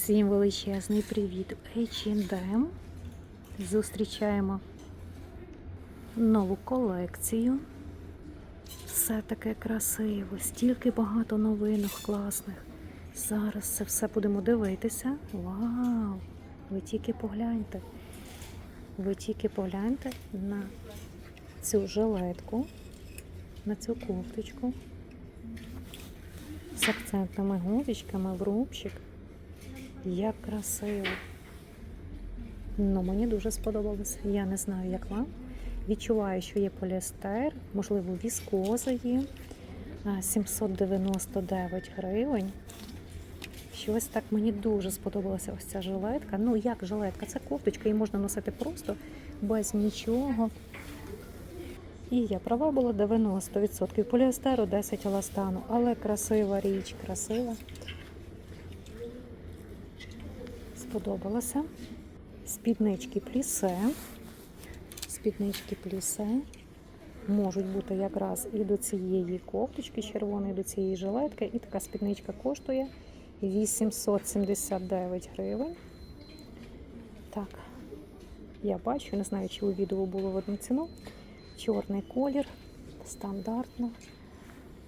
Всім величезний привіт H&M. Зустрічаємо нову колекцію. Все таке красиво, стільки багато новинок класних. Зараз це все будемо дивитися. Вау! Ви тільки погляньте. Ви тільки погляньте на цю жилетку, на цю кофточку з акцентними гудочками в рубчик. Як красиво. Ну, мені дуже сподобалося. Я не знаю, як вам. Відчуваю, що є поліестер, можливо, віскоза є. 799 гривень. Щось так мені дуже сподобалася ось ця жилетка. Ну, як жилетка? Це кофточка, її можна носити просто без нічого. І я права була 90%. Поліестеру 10 еластану, але красива річ, красива. Сподобалося. Спіднички плісе. Спіднички плісе. Можуть бути якраз і до цієї кофточки червоної, і до цієї жилетки. І така спідничка коштує 879 гривень. Так, я бачу, не знаю, чи у відео було в одну ціну. Чорний колір, стандартно.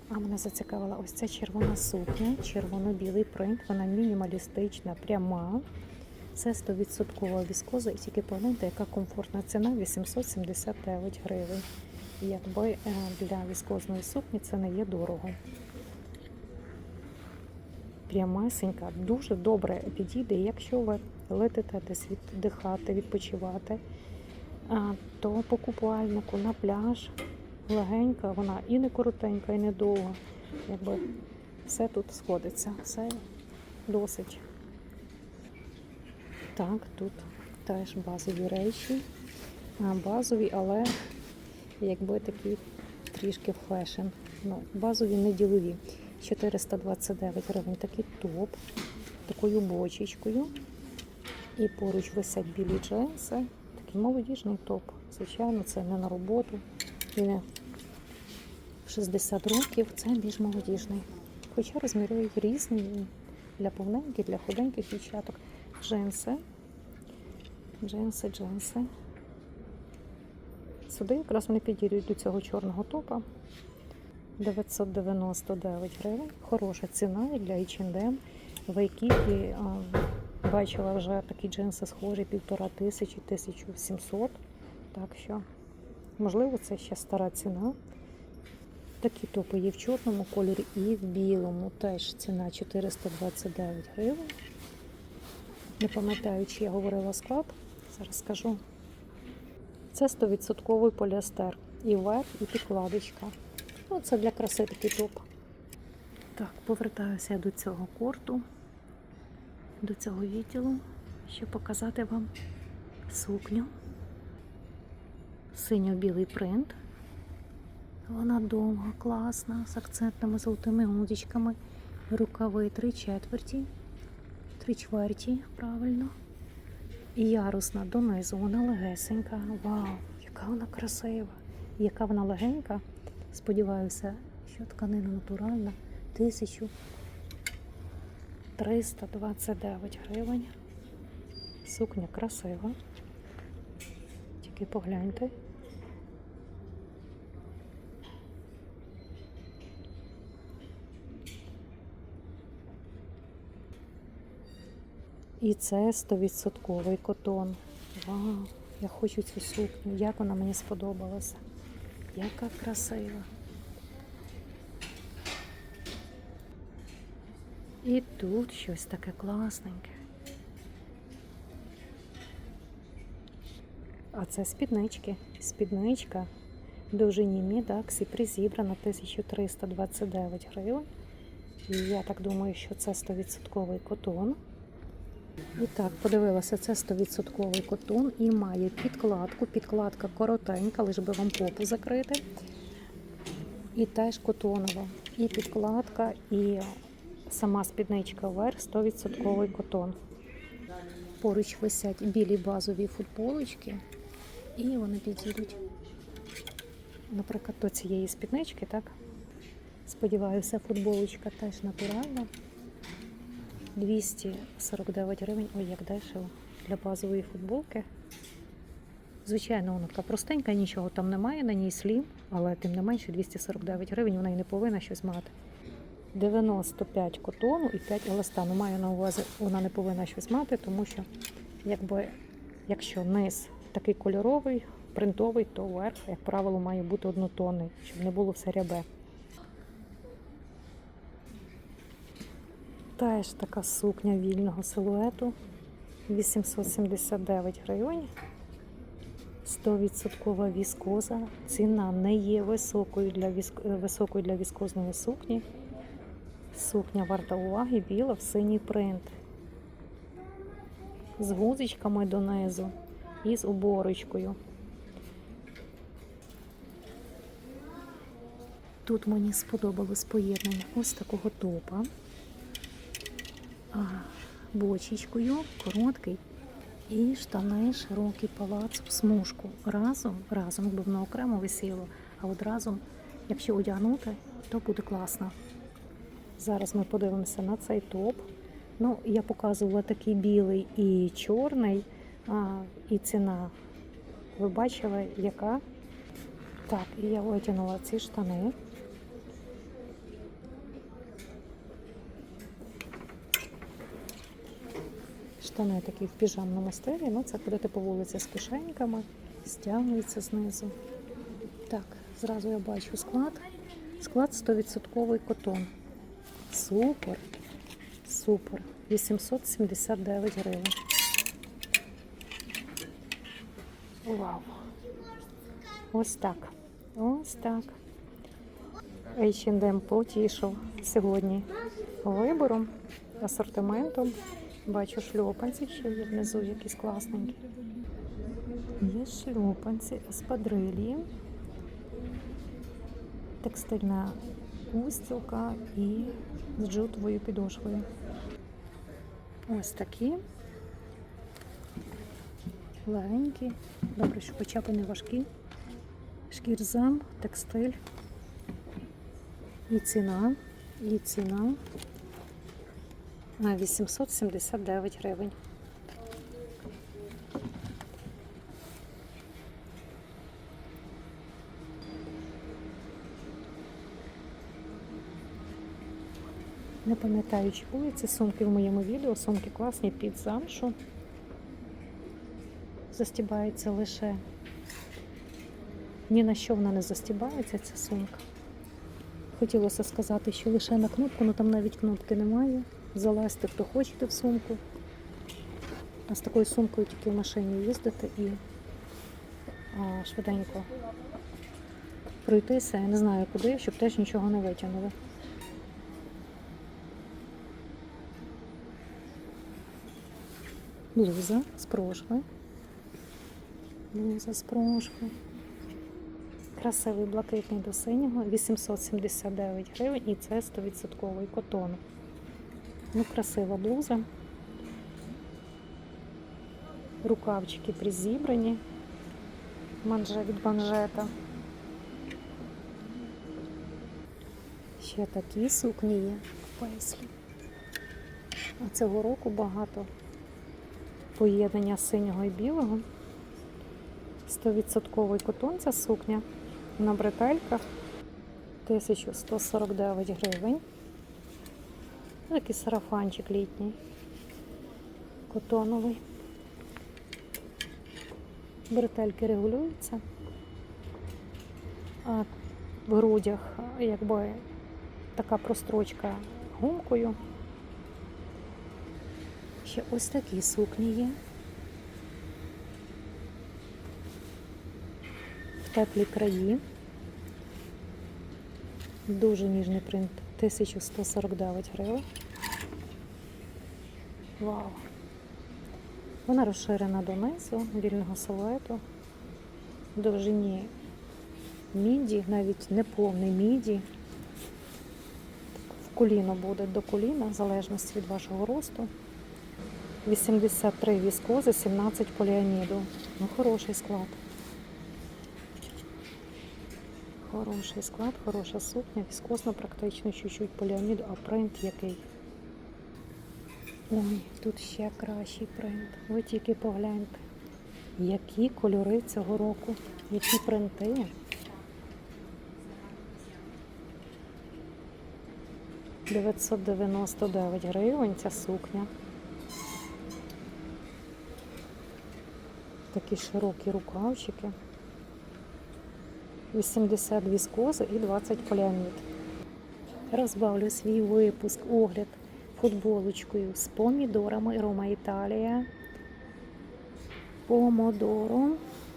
А мене зацікавила ось ця червона сукня, червоно-білий принт, вона мінімалістична, пряма. Це 100% віскоза, і тільки погляньте, яка комфортна ціна 879 гривень. Якби е, для віскозної сукні це не є дорого. Прямесенька, дуже добре підійде, якщо ви летите десь віддихати, відпочивати, то по купальнику на пляж легенька, вона і не коротенька, і не довга. Якби все тут сходиться, все досить. Так, тут теж базові речі. Базові, але якби такі трішки в фешн. Ну, базові не ділові. 429 гривень такий топ, такою бочечкою. І поруч висять білі джинси. Такий молодіжний топ. Звичайно, це не на роботу. І не в 60 років це більш молодіжний. Хоча розміри різні для повненьких, для худеньких дівчаток. Джинси. Джинси, джинси. Сюди якраз вони підійдуть до цього чорного топа. 999 гривень. Хороша ціна для H&M. В Айкіпі бачила вже такі джинси схожі півтора тисячі, 1700. Так що, можливо, це ще стара ціна. Такі топи є в чорному кольорі і в білому. Теж ціна 429 гривень. Не пам'ятаю, чи я говорила склад. Зараз скажу. Це 100% поліестер. І верх, і підкладочка. Ну, це для краси такий топ. Так, повертаюся до цього корту, до цього відділу, щоб показати вам сукню. Синьо-білий принт. Вона довга, класна, з акцентними золотими гудочками. Рукави три четверті, три чверті, правильно. І ярусна донизу, вона легесенька. Вау, яка вона красива! Яка вона легенька. Сподіваюся, що тканина натуральна. 1329 гривень. Сукня красива. Тільки погляньте. І це 100% котон. Вау, я хочу цю сукню. Як вона мені сподобалася. Яка красива. І тут щось таке класненьке. А це спіднички. Спідничка довжині мідаксі призібрана 1329 гривень. І я так думаю, що це 100% котон. І так, подивилася, це 100% котон і має підкладку. Підкладка коротенька, лише би вам попу закрити. І теж котонова. І підкладка, і сама спідничка вверх 100% котон. Поруч висять білі базові футболочки, і вони підійдуть, наприклад, до цієї спіднички, так? Сподіваюся, футболочка теж натуральна. 249 гривень. Ой, як дешево для базової футболки. Звичайно, вона така простенька, нічого там немає, на ній слім, але тим не менше 249 гривень вона і не повинна щось мати. 95 котону і 5 еластану. Маю на увазі, вона не повинна щось мати, тому що якби, якщо низ такий кольоровий, принтовий, то верх, як правило, має бути однотонний, щоб не було все рябе. Теж така сукня вільного силуету 879 гривень. 100% віскоза. Ціна не є високою для, віск... е, високою для віскозної сукні. Сукня варта уваги, біла в синій принт. З гузичками донизу і з оборочкою. Тут мені сподобалось поєднання ось такого топа. Бочечкою, короткий, і штани широкий палац в смужку. Разом, разом, якби воно окремо висіло, а от разом, якщо одягнути, то буде класно. Зараз ми подивимося на цей топ. Ну, я показувала такий білий і чорний, а, і ціна. Ви бачили, яка? Так, і я витягнула ці штани. Штани такі в піжамному стилі, ну це ходити по вулиці з кишеньками, стягується знизу. Так, зразу я бачу склад. Склад 100% котон. Супер. Супер. 879 гривень. Вау. Ось так. Ось так. H&M потішив сьогодні вибором, асортиментом. Бачу шльопанці, ще є внизу якісь класненькі. Є шльопанці, еспадрилі, текстильна устілка і з джутовою підошвою. Ось такі. Легенькі. Добре, що хоча б не важкі. Шкірзам, текстиль. І ціна, і ціна на 879 гривень. Не пам'ятаю, чи були ці сумки в моєму відео. Сумки класні під замшу. Застібається лише. Ні на що вона не застібається, ця сумка. Хотілося сказати, що лише на кнопку, але там навіть кнопки немає. Залазьте, хто хочете в сумку. А з такою сумкою тільки в машині їздити і а, швиденько пройтися. Я не знаю куди, щоб теж нічого не витягнули. Блуза з прошви. Блуза з прошви. Красивий блакитний до синього, 879 гривень і це 100% котон. Ну, красива блуза. Рукавчики призібрані. Манже від манжета. Ще такі сукні є в песлі. А цього року багато поєднання синього і білого. 100% котон ця сукня на бретельках 1149 гривень. Такий сарафанчик літній, котоновий. Бретельки регулюються. А в грудях якби така прострочка гумкою. Ще ось такі сукні є. В теплі краї. Дуже ніжний принт 1149 гривень. Вау! Вона розширена донизу вільного силуету, довжині міді, навіть не повний міді. В коліно буде до коліна, в залежності від вашого росту. 83 віскози, 17 поліаміду. Ну, хороший склад. Хороший склад, хороша сукня, віскосно практично чуть-чуть поліаміду, а принт який. Ой, тут ще кращий принт. Ви тільки погляньте, які кольори цього року, які принти. «999 гривень ця сукня. Такі широкі рукавчики. 80 віскози і 20 поліамід. Розбавлю свій випуск, огляд футболочкою з помідорами Рома Італія. Помодоро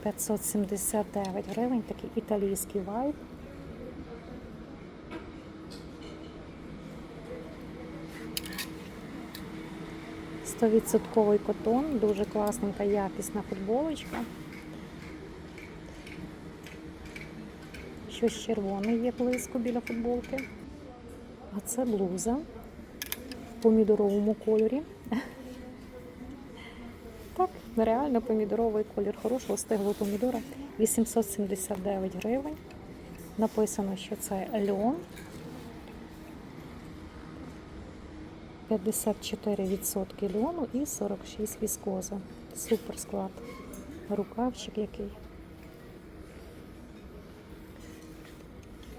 579 гривень, такий італійський вайб. Стовідсотковий котон, дуже класненька, якісна футболочка. Щось червоне є близько біля футболки. А це блуза помідоровому кольорі. Так, реально помідоровий колір хорошого стиглого помідора. 879 гривень. Написано, що це льон. 54% льону і 46 віскоза. Супер склад. Рукавчик який.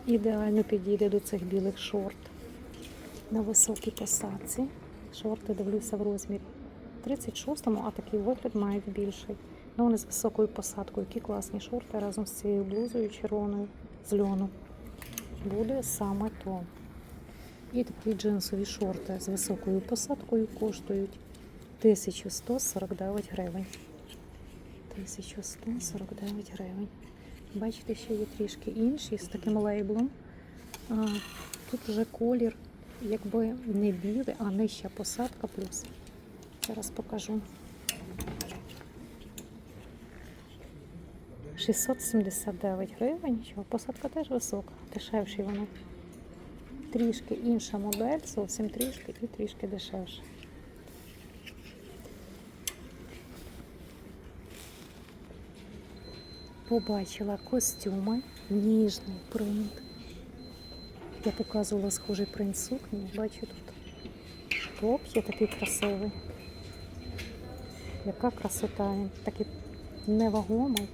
Ідеально підійде до цих білих шорт. На високій посадці. Шорти дивлюся в розмірі 36-му, а такий вигляд мають більший. Ну, вони з високою посадкою. Які класні шорти разом з цією блузою червоною з льону. Буде саме то. І такі джинсові шорти з високою посадкою коштують 1149 гривень. 1149 гривень. Бачите, ще є трішки інші з таким лейблом. А, тут вже колір, якби не білий, а нижча посадка плюс. Зараз покажу. 679 гривень. Посадка теж висока, дешевші вони. Трішки інша модель, зовсім трішки і трішки дешевше. Побачила костюми, ніжний принт. Я показувала схожий принт сукні. Бачу тут. Топ є такий красивий. Яка красота, він такий невагомий.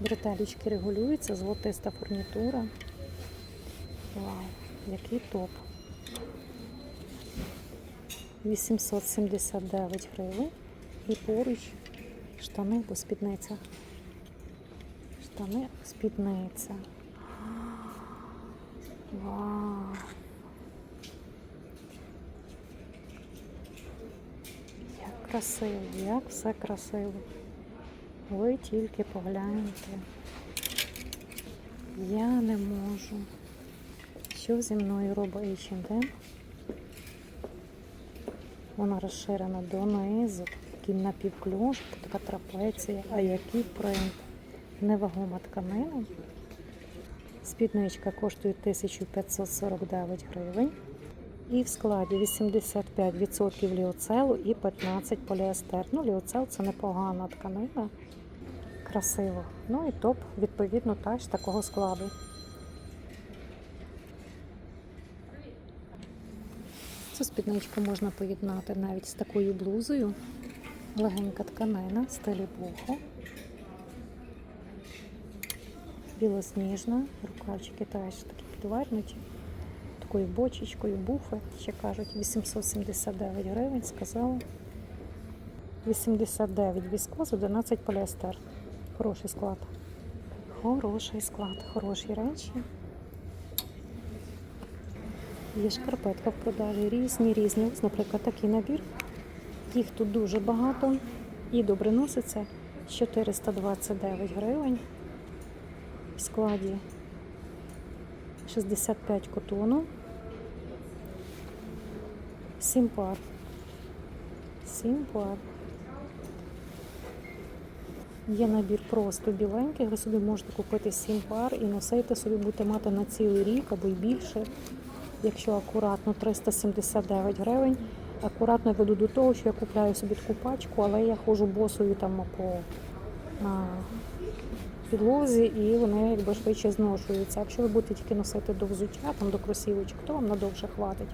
Бретелечки регулюються, золотиста фурнітура. Вау, який топ. 879 гривень. І поруч штани або спідниця. Штани спідниця. Вау. Як красиво, як все красиво. Ви тільки погляньте. Я не можу. Що зі мною робить H&M? Вона розширена донизу, такий напівкльош, така трапеція, а який принт. Невагома тканина. Спідничка коштує 1549 гривень. І в складі 85% ліоцелу і 15 поліестер. Ну, ліоцел це непогана тканина. Красиво. Ну і топ, відповідно, теж такого складу. Цю спідничку можна поєднати навіть з такою блузою. Легенька тканина стилі бохо. Білосніжна, рукавчики теж такі підвернуті. Такою бочечкою, буфи, ще кажуть, 879 гривень, сказала. 89 віскоз, 11 поліестер. Хороший склад. Хороший склад, хороші речі. Є шкарпетка в продажі різні, різні. Ось, наприклад, такий набір. Їх тут дуже багато і добре носиться. 429 гривень. В складі 65 котону. 7 пар. 7 пар. Є набір просто біленький, ви собі можете купити 7 пар і носити собі, будете мати на цілий рік або й більше. Якщо акуратно 379 гривень. Акуратно веду до того, що я купляю собі таку пачку, але я ходжу босою там по підлозі і вони якби швидше зношуються. Якщо ви будете тільки носити до взуття, там до кросівочок, то вам надовше хватить.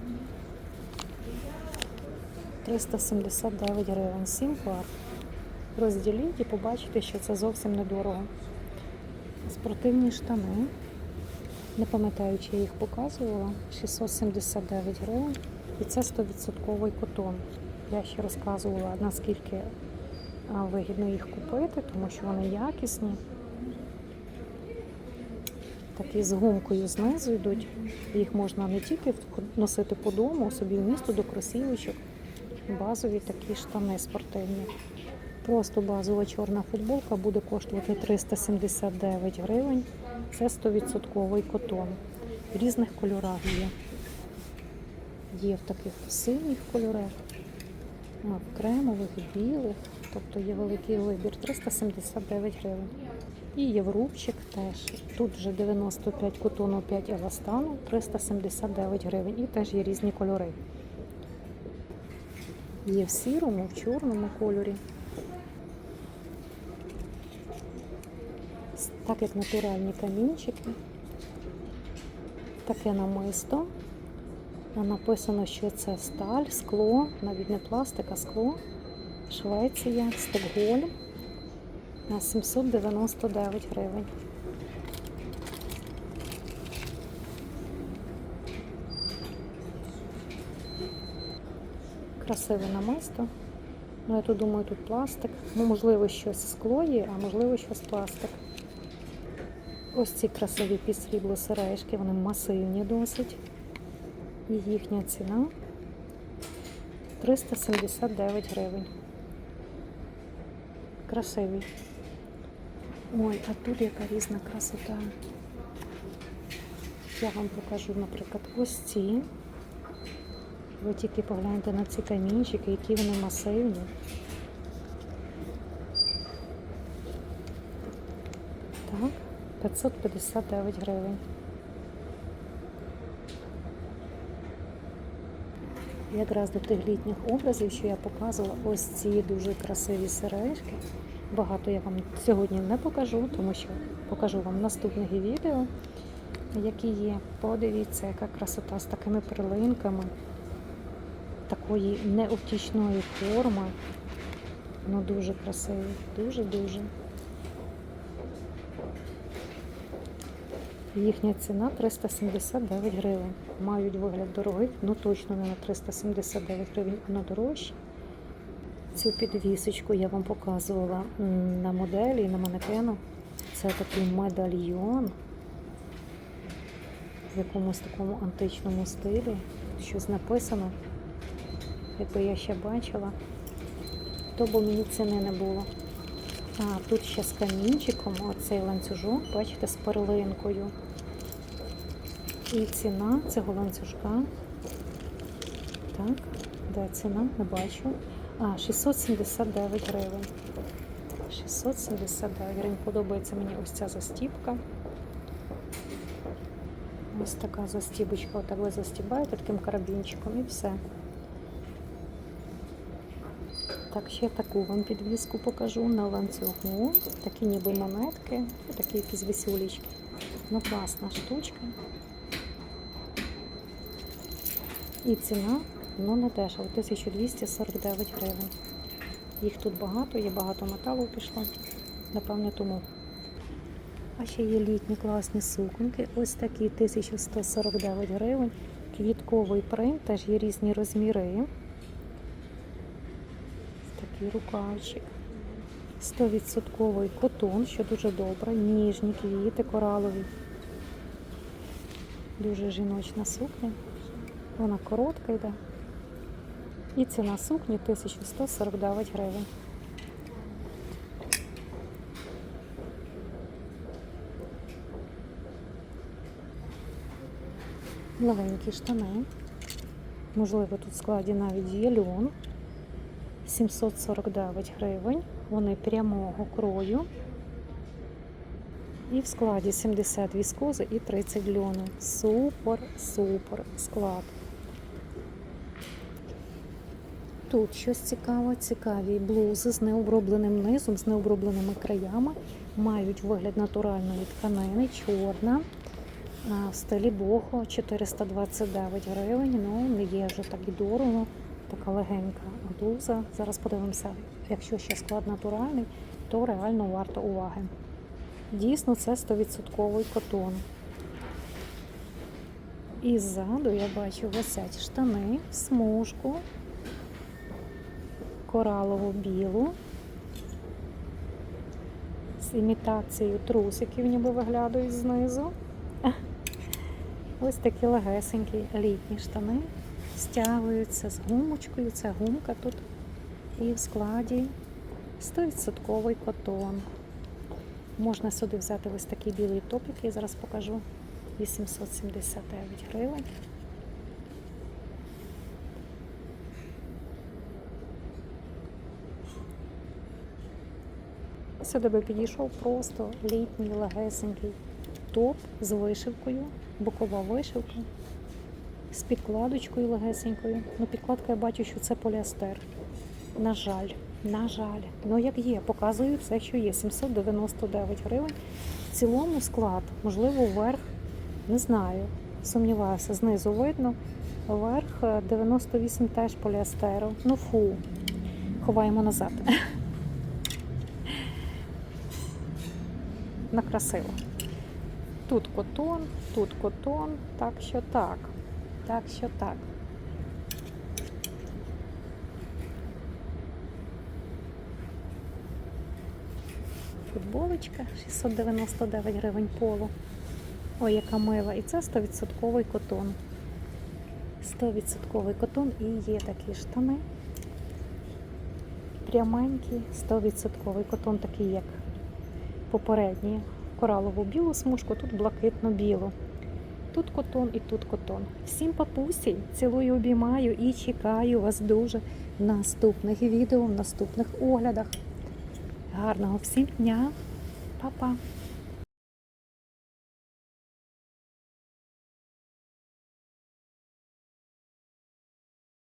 379 гривень, 7 пар. Розділіть і побачите, що це зовсім недорого. Спортивні штани. Не пам'ятаю, чи я їх показувала. 679 гривень. І це 100% котон. Я ще розказувала, наскільки вигідно їх купити, тому що вони якісні. Такі з гумкою знизу йдуть. Їх можна не тільки носити по дому, собі в місто до кросівочок. Базові такі штани спортивні. Просто базова чорна футболка буде коштувати 379 гривень. Це 100% котон. В різних кольорах є. Є в таких синіх кольорах, в кремових, білих. Тобто є великий вибір 379 гривень. І єврупчик теж. Тут вже 95 котону, 5 еластану, 379 гривень. І теж є різні кольори. Є в сірому, в чорному кольорі. Так як натуральні камінчики. Таке намисто. Написано, що це сталь, скло, навіть не пластик, а скло. Швеція, Стокгольм на 799 гривень. Красиве намисто. Ну, я тут думаю, тут пластик. Ну, можливо, щось скло є, а можливо, щось пластик. Ось ці красиві підсрібло сережки, вони масивні досить. І їхня ціна 379 гривень. Красивий. Ой, а тут яка різна красота. Я вам покажу, наприклад, ось ці. Ви тільки погляньте на ці камінчики, які вони масивні. Так, 559 гривень. Якраз до тих літніх образів, що я показувала, ось ці дуже красиві сережки. Багато я вам сьогодні не покажу, тому що покажу вам наступних відео, які є. Подивіться, яка красота з такими перлинками, такої необтічної форми. Ну дуже красиві, дуже-дуже. Їхня ціна 379 гривень. Мають вигляд дорогих, ну точно не на 379 гривень, а на дорожчі. Цю підвісочку я вам показувала на моделі, на манекену. Це такий медальйон в якомусь такому античному стилі. Щось написано. Якби я ще бачила, то бо мені ціни не було. А, тут ще з камінчиком, оцей ланцюжок, бачите, з перлинкою. І ціна цього ланцюжка. Так, де ціна? Не бачу. А, 679 гривень. 679 гривень. Подобається мені ось ця застіпка. Ось така застібочка. Отак ви застібаєте таким карабінчиком і все. Так, ще таку вам підвіску покажу на ланцюгу. Такі ніби монетки, такі якісь весюлічки. Ну, класна штучка. І ціна, ну не дешево, 1249 гривень. Їх тут багато, є багато металу пішло, напевне, тому. А ще є літні класні суконьки. Ось такі 1149 гривень. Квітковий принт, теж є різні розміри. Такий рукавчик. 100% котон, що дуже добре. Ніжні квіти коралові. Дуже жіночна сукня. Вона коротка йде. І ціна сукні 1149 гривень. Легенькі штани. Можливо, тут в складі навіть є льон. 749 гривень. Вони прямого крою. І в складі 70 віскози і 30 льону. Супер, супер склад. Тут щось цікаве, цікаві блузи з необробленим низом, з необробленими краями. Мають вигляд натуральної тканини, чорна. В стилі бохо 429 гривень. Ну, не є вже так і дорого. така легенька блуза. Зараз подивимося, якщо ще склад натуральний, то реально варто уваги. Дійсно, це 100% котон. І ззаду я бачу висять штани, в смужку, коралову білу, з імітацією трусиків, ніби виглядають знизу. Ось такі легесенькі літні штани стягуються з гумочкою. Це гумка тут. І в складі 100% котон. Можна сюди взяти ось такий білий топ, який я зараз покажу. 879 гривень. Сюди би підійшов просто літній легесенький топ з вишивкою, бокова вишивка, з підкладочкою легесенькою. Ну, підкладка я бачу, що це поліастер. На жаль, на жаль. Ну як є, показую все, що є. 799 гривень. В цілому склад, можливо, вверх, не знаю. Сумніваюся, знизу видно. Вверх е, 98 теж поліастеру. Ну фу. Ховаємо назад. Накрасиво. Тут котон, тут котон, так що так. Так що так. Футболочка 699 гривень полу. Ой, яка мила. І це 100% котон. 100% котон і є такі штани. Пряменькі, 100% котон, такий, як попередній. Коралову білу смужку, тут блакитно-білу. Тут котон і тут котон. Всім папусі, цілую, обіймаю і чекаю вас дуже в наступних відео, в наступних оглядах. Гарного всім дня, Па-па!